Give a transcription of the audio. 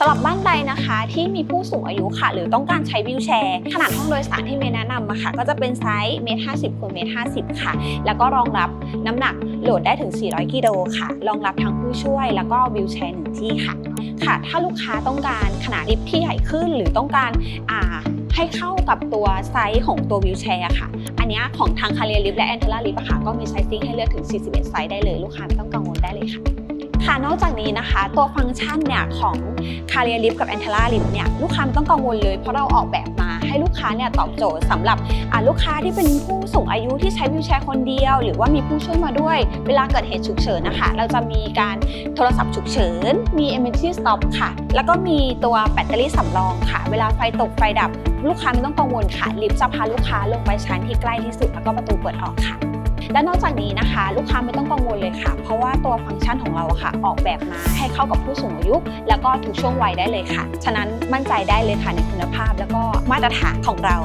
สำหรับบ้านใดนะคะที่มีผู้สูงอายุค่ะ หรือต้องการใช้วิวแชร์ ขนาดห้องโดยสารที่เมย์แนะนำอะค่ะ ก็จะเป็นไซส์เมตรห้าสิบคูณเมตรห้าสิบค่ะ แล้วก็รองรับน้ำหนักโหลดได้ถึง 400 กิโลค่ะ รองรับทั้งผู้ช่วยแล้วก็วิวแชร์หนึ่งที่ค่ะ ค่ะ ถ้าลูกค้าต้องการขนาดลิฟต์ที่ใหญ่ขึ้น หรือต้องการอ่าให้เข้ากับตัวไซส์ของตัววิวแชร์ค่ะ อันนี้ของทางคาเรียลิฟและแอนเทล่าลิฟค่ะก็มีไซซิ่งให้เลือกถึง41ไซส์ได้เลยลูกค้าไม่ต้องกังวล นอกจากนี้นะคะ ตัวฟังก์ชันเนี่ยของคาเรียลิฟกับแอนเทล่าลิฟเนี่ยลูกค้าไม่ต้องกังวลเลยเพราะเราออกแบบมาให้ลูกค้าเนี่ยตอบโจทย์สำหรับลูกค้าที่เป็นผู้สูงอายุที่ใช้วิวแชร์คนเดียว หรือว่ามีผู้ช่วยมาด้วย เวลาเกิดเหตุฉุกเฉินนะคะ เราจะมีการโทรศัพท์ฉุกเฉิน มี emergency stop ค่ะ แล้วก็มีตัวแบตเตอรี่สำรองค่ะ เวลาไฟตกไฟดับ ลูกค้าไม่ต้องกังวลค่ะ ลิฟต์จะพาลูกค้าลงไปชั้นที่ใกล้ที่สุดแล้วก็ประตูเปิดออกค่ะและนอกจากนี้นะคะ ลูกค้าไม่ ต้องกังวลเลยค่ะ เพราะว่าตัวฟังก์ชันของเราค่ะ ออกแบบมาให้เข้ากับผู้สูงอายุ แล้วก็ทุกช่วงวัยได้เลยค่ะ ฉะนั้นมั่นใจได้เลยค่ะในคุณภาพ แล้วก็มาตรฐานของเรา